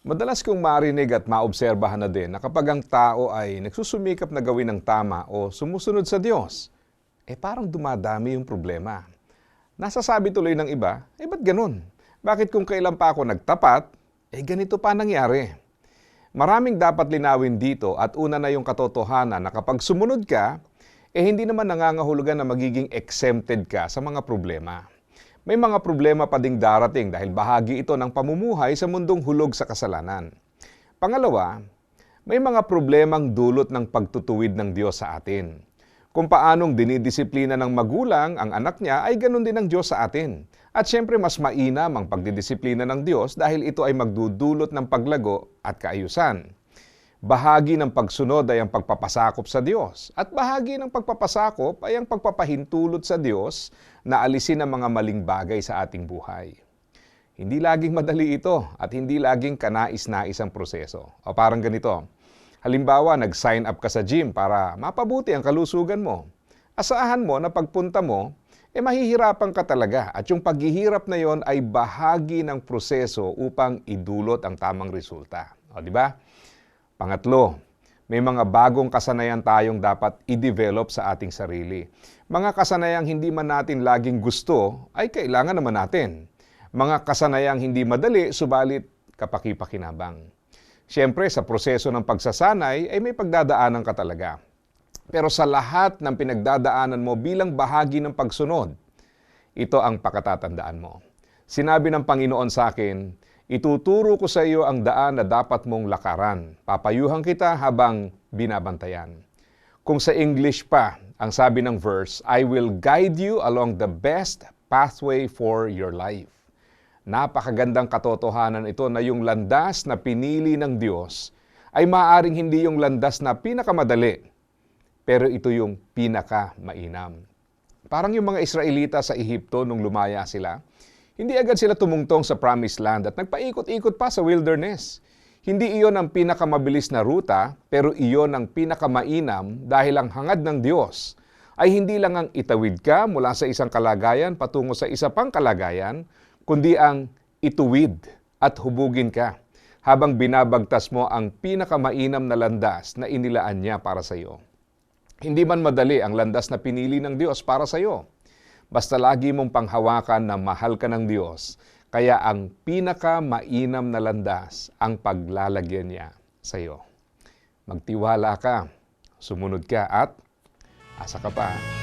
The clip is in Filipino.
Madalas kong marinig at maobserbahan na din na kapag ang tao ay nagsusumikap na gawin ng tama o sumusunod sa Diyos, eh parang dumadami yung problema. Nasasabi tuloy ng iba, eh ba't ganun? Bakit kung kailan pa ako nagtapat, eh ganito pa nangyari? Maraming dapat linawin dito at una na yung katotohanan na kapag sumunod ka, eh hindi naman nangangahulugan na magiging exempted ka sa mga problema. May mga problema pa ding darating dahil bahagi ito ng pamumuhay sa mundong hulog sa kasalanan. Pangalawa, may mga problemang dulot ng pagtutuwid ng Diyos sa atin. Kung paanong dinidisiplina ng magulang ang anak niya ay ganun din ng Diyos sa atin. At syempre mas mainam ang pagdidisiplina ng Diyos dahil ito ay magdudulot ng paglago at kaayusan. Bahagi ng pagsunod ay ang pagpapasakop sa Diyos at bahagi ng pagpapasakop ay ang pagpapahintulot sa Diyos na alisin ang mga maling bagay sa ating buhay. Hindi laging madali ito at hindi laging kanais-nais ang proseso. O parang ganito, halimbawa nag-sign up ka sa gym para mapabuti ang kalusugan mo. Asahan mo na pagpunta mo, eh mahihirapan ka talaga at yung paghihirap na yon ay bahagi ng proseso upang idulot ang tamang resulta. O di ba? Pangatlo, may mga bagong kasanayan tayong dapat i-develop sa ating sarili. Mga kasanayang hindi man natin laging gusto, ay kailangan naman natin. Mga kasanayang hindi madali, subalit kapakipakinabang. Siyempre, sa proseso ng pagsasanay, ay may pagdadaanan ka talaga. Pero sa lahat ng pinagdadaanan mo bilang bahagi ng pagsunod, ito ang pakatatandaan mo. Sinabi ng Panginoon sa akin, Ituturo ko sa iyo ang daan na dapat mong lakaran. Papayuhan kita habang binabantayan. Kung sa English pa, ang sabi ng verse, I will guide you along the best pathway for your life. Napakagandang katotohanan ito na yung landas na pinili ng Diyos ay maaring hindi yung landas na pinakamadali, pero ito yung pinakamainam. Parang yung mga Israelita sa Ehipto nung lumaya sila, hindi agad sila tumungtong sa promised land at nagpaikot-ikot pa sa wilderness. Hindi iyon ang pinakamabilis na ruta, pero iyon ang pinakamainam dahil ang hangad ng Diyos ay hindi lang ang itawid ka mula sa isang kalagayan patungo sa isa pang kalagayan, kundi ang ituwid at hubugin ka habang binabagtas mo ang pinakamainam na landas na inilaan niya para sa iyo. Hindi man madali ang landas na pinili ng Diyos para sa iyo. Basta lagi mong panghawakan na mahal ka ng Diyos, kaya ang pinaka-mainam na landas ang paglalagyan niya sa iyo. Magtiwala ka, sumunod ka at asa ka pa.